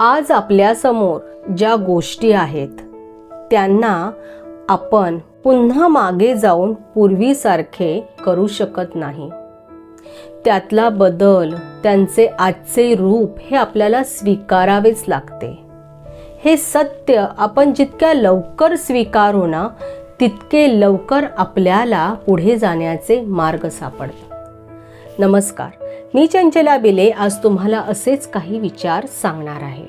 आज आपल्यासमोर ज्या गोष्टी आहेत त्यांना आपण पुन्हा मागे जाऊन पूर्वीसारखे करू शकत नाही. त्यातला बदल त्यांचे आजचे रूप हे आपल्याला स्वीकारावेच लागते. हे सत्य आपण जितक्या लवकर स्वीकारू ना तितके लवकर आपल्याला पुढे जाण्याचे मार्ग सापडतात. नमस्कार. मी चंचला बिले आज तुम्हाला असेच काही विचार सांगणार आहे.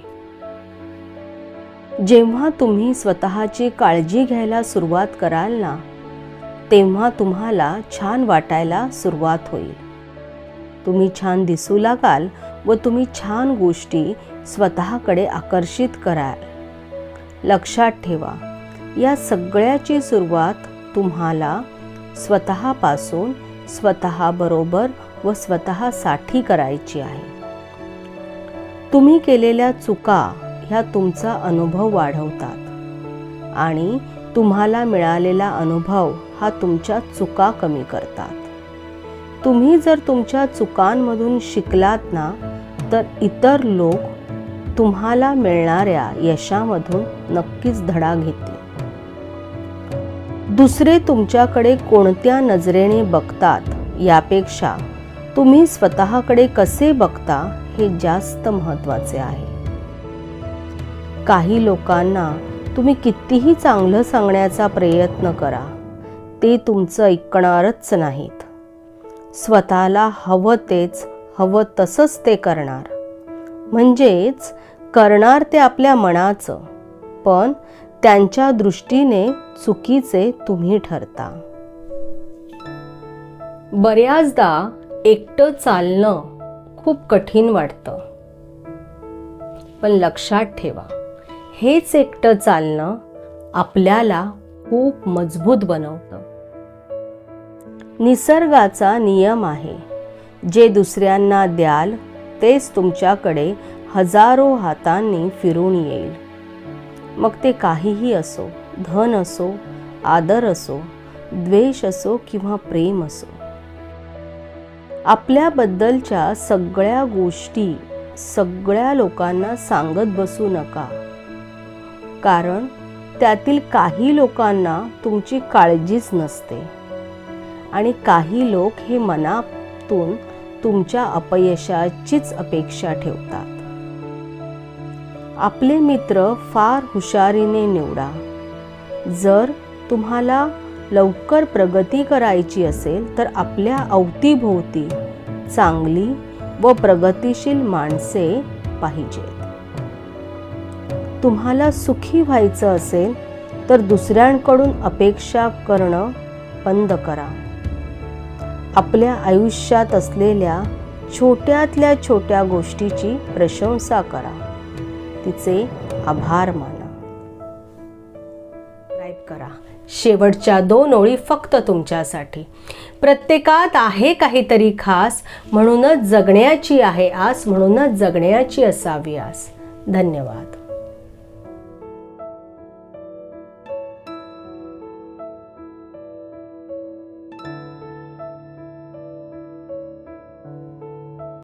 जेव्हा तुम्ही स्वतःची काळजी घ्यायला सुरुवात कराल ना तेव्हा तुम्हाला छान वाटायला सुरुवात होईल. तुम्ही छान दिसू लागाल व तुम्ही छान गोष्टी स्वतःकडे आकर्षित कराल. लक्षात ठेवा या सगळ्याची सुरुवात तुम्हाला स्वतःपासून स्वतःबरोबर व स्वतःसाठी करायची आहे. तुम्ही केलेल्या चुका ह्या तुमचा अनुभव वाढवतात आणि तुम्हाला मिळालेला अनुभव हा तुमच्या चुका कमी करतात. तुम्ही जर तुमच्या चुकांमधून शिकलात ना तर इतर लोक तुम्हाला मिळणाऱ्या यशामधून नक्कीच धडा घेतील. दुसरे तुमच्याकडे कोणत्या नजरेने बघतात यापेक्षा तुम्ही स्वतःकडे कसे बघता हे जास्त महत्त्वाचे आहे. काही लोकांना तुम्ही कितीही चांगलं सांगण्याचा प्रयत्न करा ते तुमचं ऐकणारच नाहीत. स्वतःला हवं तेच हवं तसंच ते करणार. म्हणजेच करणार ते आपल्या मनाचं पण त्यांच्या दृष्टीने चुकीचे तुम्ही ठरता. बऱ्याचदा एकटं चालणं खूप कठीण वाटतं. पण लक्षात ठेवा हेच एकटं चालणं आपल्याला खूप मजबूत बनवतं. निसर्गाचा नियम आहे जे दुसऱ्यांना द्याल तेच तुमच्याकडे हजारो हातांनी फिरून येईल. मग ते काहीही असो धन असो आदर असो द्वेष असो किंवा प्रेम असो आपल्याबद्दलच्या सगळ्या गोष्टी सगळ्या लोकांना सांगत बसू नका. कारण त्यातील काही लोकांना तुमची काळजीच नसते. आणि काही लोक हे मनातून तुमच्या अपयशाचीच अपेक्षा ठेवतात. आपले मित्र फार हुशारीने निवडा. जर तुम्हाला लवकर प्रगती करायची असेल तर आपल्या अवतीभोवती चांगली व प्रगतिशील माणसे पाहिजेत. तुम्हाला सुखी व्हायचं असेल तर दुसऱ्यांकडून अपेक्षा करणं बंद करा. आपल्या आयुष्यात असलेल्या छोट्यातल्या छोट्या गोष्टीची प्रशंसा करा. तिचे आभार माना. करा. शेवटच्या दोन ओळी फक्त तुमच्यासाठी. प्रत्येकात आहे काहीतरी खास म्हणूनच जगण्याची आहे आस म्हणूनच जगण्याची असावी आस. धन्यवाद.